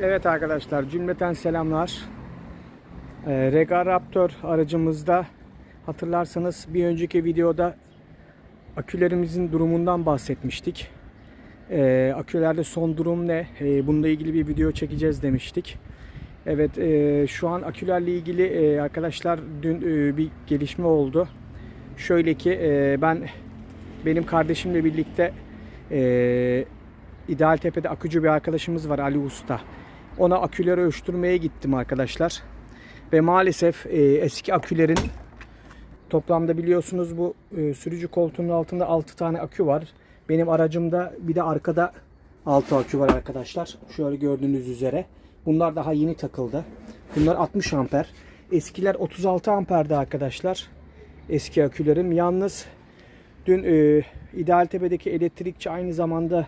Evet arkadaşlar cümleten selamlar. Ee, Rega Raptor aracımızda hatırlarsanız bir önceki videoda akülerimizin durumundan bahsetmiştik. Ee, akülerde son durum ne? Ee, bununla ilgili bir video çekeceğiz demiştik. Evet e, şu an akülerle ilgili e, arkadaşlar dün e, bir gelişme oldu. Şöyle ki e, ben benim kardeşimle birlikte e, İdealtepe'de akücü bir arkadaşımız var Ali Usta. Ona aküleri ölçtürmeye gittim arkadaşlar. Ve maalesef e, eski akülerin toplamda biliyorsunuz bu e, sürücü koltuğunun altında 6 tane akü var. Benim aracımda bir de arkada 6 akü var arkadaşlar. Şöyle gördüğünüz üzere. Bunlar daha yeni takıldı. Bunlar 60 amper. Eskiler 36 amperdi arkadaşlar. Eski akülerim. Yalnız dün e, İdealtepe'deki elektrikçi aynı zamanda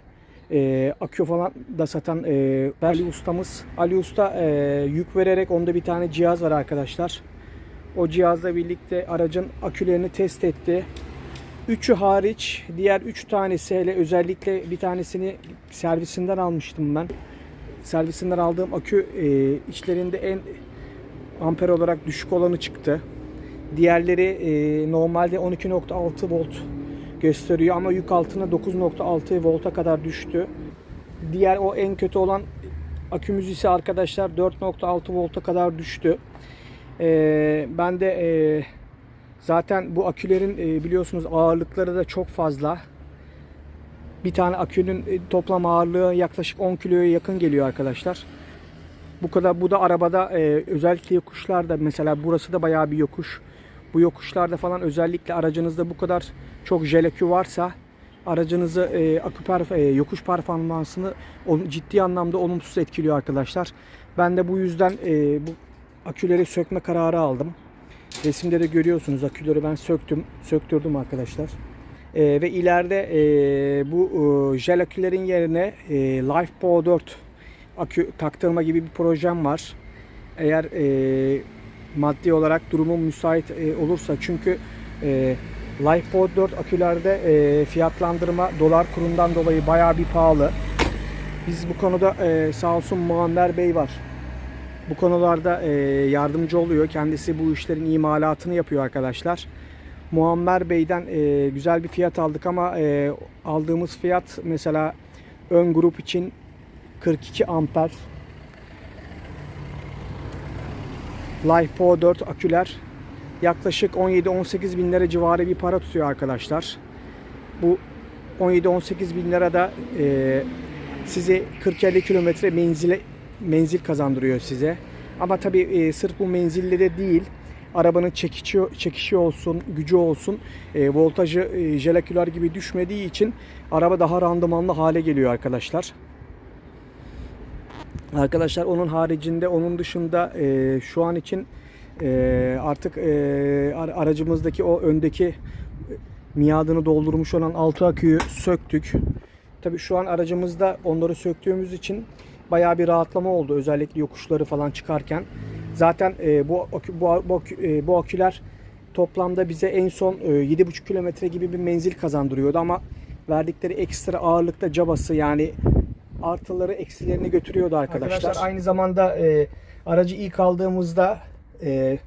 e, akü falan da satan e, Ali ustamız. Ali Usta e, yük vererek onda bir tane cihaz var arkadaşlar. O cihazla birlikte aracın akülerini test etti. Üçü hariç diğer üç tanesi hele özellikle bir tanesini servisinden almıştım ben. Servisinden aldığım akü e, içlerinde en amper olarak düşük olanı çıktı. Diğerleri e, normalde 12.6 volt gösteriyor ama yük altına 9.6 volta kadar düştü. Diğer o en kötü olan akümüz ise arkadaşlar 4.6 volta kadar düştü. Ee, ben de e, zaten bu akülerin e, biliyorsunuz ağırlıkları da çok fazla. Bir tane akünün e, toplam ağırlığı yaklaşık 10 kiloya yakın geliyor arkadaşlar. Bu kadar bu da arabada e, özellikle yokuşlarda mesela burası da bayağı bir yokuş. Bu yokuşlarda falan özellikle aracınızda bu kadar çok jel akü varsa aracınızı e, akü e, yokuş performansını ol- ciddi anlamda olumsuz etkiliyor arkadaşlar. Ben de bu yüzden e, bu aküleri sökme kararı aldım. Resimde de görüyorsunuz aküleri ben söktüm, söktürdüm arkadaşlar. E, ve ileride e, bu e, jel akülerin yerine e, LifePo 4 akü taktırma gibi bir projem var. Eğer e, maddi olarak durumum müsait e, olursa çünkü e, LifePod 4 akülerde e, fiyatlandırma dolar kurundan dolayı bayağı bir pahalı. Biz bu konuda e, sağ olsun Muammer Bey var. Bu konularda e, yardımcı oluyor. Kendisi bu işlerin imalatını yapıyor arkadaşlar. Muammer Bey'den e, güzel bir fiyat aldık ama e, aldığımız fiyat mesela ön grup için 42 amper LifePo 4 aküler yaklaşık 17-18 bin lira civarı bir para tutuyor arkadaşlar. Bu 17-18 bin lira da e, sizi 40-50 kilometre menzile menzil kazandırıyor size. Ama tabi e, sırf bu menzille de değil arabanın çekişi, çekişi olsun, gücü olsun, e, voltajı e, jelaküler gibi düşmediği için araba daha randımanlı hale geliyor arkadaşlar. Arkadaşlar onun haricinde, onun dışında e, şu an için e, artık e, ar- aracımızdaki o öndeki miadını doldurmuş olan altı aküyü söktük. Tabii şu an aracımızda onları söktüğümüz için bayağı bir rahatlama oldu. Özellikle yokuşları falan çıkarken. Zaten e, bu, bu, bu, e, bu aküler toplamda bize en son e, 7,5 kilometre gibi bir menzil kazandırıyordu ama verdikleri ekstra ağırlıkta cabası yani artıları eksilerini götürüyordu arkadaşlar. aynı zamanda e, aracı ilk aldığımızda e,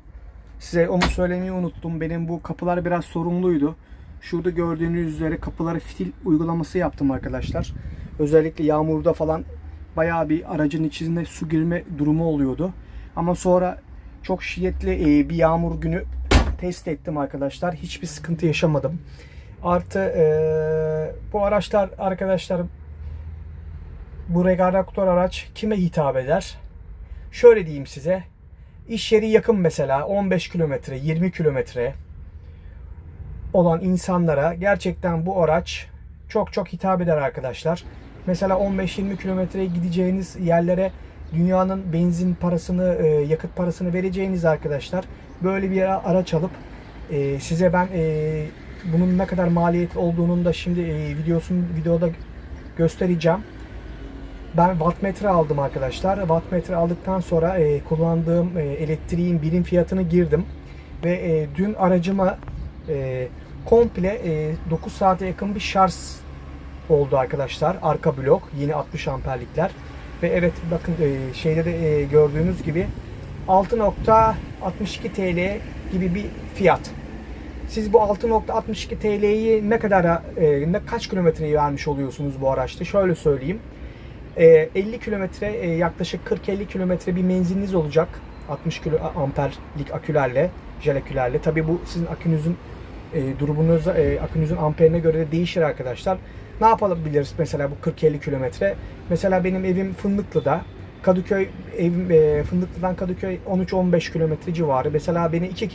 size onu söylemeyi unuttum. Benim bu kapılar biraz sorunluydu. Şurada gördüğünüz üzere kapılara fitil uygulaması yaptım arkadaşlar. Özellikle yağmurda falan bayağı bir aracın içinde su girme durumu oluyordu. Ama sonra çok şiddetli e, bir yağmur günü test ettim arkadaşlar. Hiçbir sıkıntı yaşamadım. Artı e, bu araçlar arkadaşlar bu Regaraktor araç kime hitap eder? Şöyle diyeyim size. İş yeri yakın mesela 15 kilometre, 20 kilometre olan insanlara gerçekten bu araç çok çok hitap eder arkadaşlar. Mesela 15-20 kilometreye gideceğiniz yerlere dünyanın benzin parasını, e, yakıt parasını vereceğiniz arkadaşlar böyle bir araç alıp e, size ben e, bunun ne kadar maliyetli olduğunun da şimdi videosunu videoda göstereceğim. Ben wattmetre aldım arkadaşlar. Wattmetre aldıktan sonra e, kullandığım e, elektriğin birim fiyatını girdim. Ve e, dün aracıma e, komple e, 9 saate yakın bir şarj oldu arkadaşlar. Arka blok yeni 60 amperlikler. Ve evet bakın e, şeyde de e, gördüğünüz gibi 6.62 TL gibi bir fiyat. Siz bu 6.62 TL'yi ne kadar e, ne kaç kilometreyi vermiş oluyorsunuz bu araçta? Şöyle söyleyeyim. E, 50 kilometre e, yaklaşık 40-50 kilometre bir menziliniz olacak. 60 kilo amperlik akülerle, jel akülerle. Tabii bu sizin akünüzün e, durumunuz, e, akünüzün amperine göre de değişir arkadaşlar. Ne yapabiliriz mesela bu 40-50 kilometre? Mesela benim evim Fındıklı'da. Kadıköy evim e, Fındıklı'dan Kadıköy 13-15 kilometre civarı. Mesela beni iki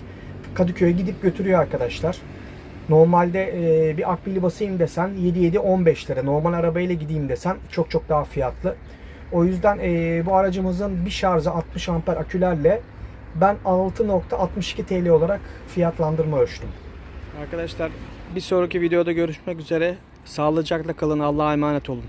Kadıköy'e gidip götürüyor arkadaşlar. Normalde e, bir akbili basayım desen 7-7-15 lira. Normal arabayla gideyim desen çok çok daha fiyatlı. O yüzden e, bu aracımızın bir şarjı 60 amper akülerle ben 6.62 TL olarak fiyatlandırma ölçtüm. Arkadaşlar bir sonraki videoda görüşmek üzere. Sağlıcakla kalın. Allah'a emanet olun.